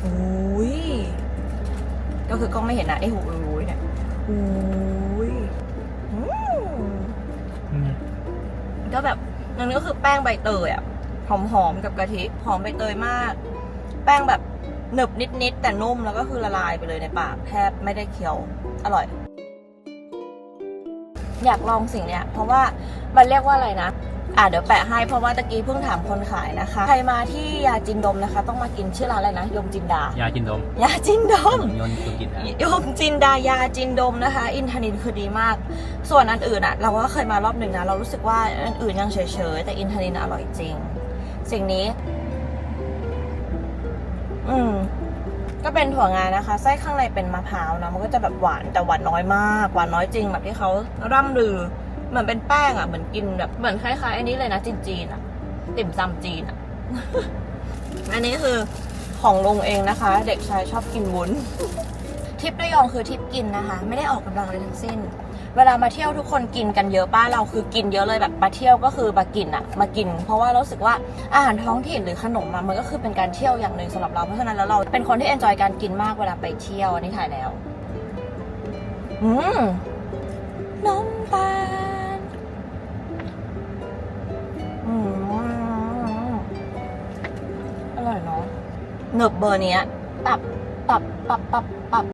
โอ้ยก็คือกล้องไม่เห็นนะไอ้หูรูยเนี่ยโอ้ยอืมก็แบบนั่นก็คือแป้งใบเตยอะหอมๆกับกะทิหอมใบเตยมาก แป้งแบบหนึบนิดๆแต่นุ่มแล้วก็คือละลายไปเลยในปากแทบไม่ได้เคี้ยวอร่อย อยากลองสิ่งเนี้ย เพราะว่ามันเรียกว่าอะไรนะ อะเดี๋ยวแปะให้เพราะว่าตะกี้เพิ่งถามคนขายนะคะ ใครมาที่ยาจินดมนะคะ ต้องมากินชื่อร้านอะไรนะยมจินดา ยาจินดม ยาจินดม ยนต์ตุกินอะยมจินดายาจินดมนะคะ อินทนินคือดีมาก ส่วนอันอื่นอะเราก็เคยมารอบหนึ่งนะ เรารู้สึกว่าอันอื่นยังเฉยๆ แต่อินทนินอร่อยจริง สิ่งนี้ อืมก็เป็นถั่วงานะคะไส้ข้างในเป็นมะพร้าวนะมันก็จะแบบหวานแต่หวานน้อยมาก หวานน้อยจริงแบบที่เขาร่ำลือ เหมือนเป็นแป้งอะเหมือนกินแบบเหมือนคล้ายๆอันนี้เลยนะจีนจีนๆอะติ่มซำจีนอะ อันนี้คือของลุงเองนะคะ เด็กชายชอบกินวุ้นทริประยองคือทริปกินนะคะ ไม่ได้ออกกำลังเลยทั้งสิ้น เวลามาเที่ยวทุกคนกินกันเยอะป้าเราคือกินเยอะเลยแบบมาเที่ยวก็คือมากินอะมากิน เพราะว่ารู้สึกว่าอาหารท้องถิ่นหรือขนมมันก็คือเป็นการเที่ยวอย่างหนึ่งสำหรับเราเพราะฉะนั้นแล้วเราเป็นคนที่เอนจอยการกินมากเวลาไปเที่ยวอันนี้ถ่ายแล้ว อืม ร่อยเนาะหนึบเบอร์เนี้ยปรับปรับปรับปรับปรับ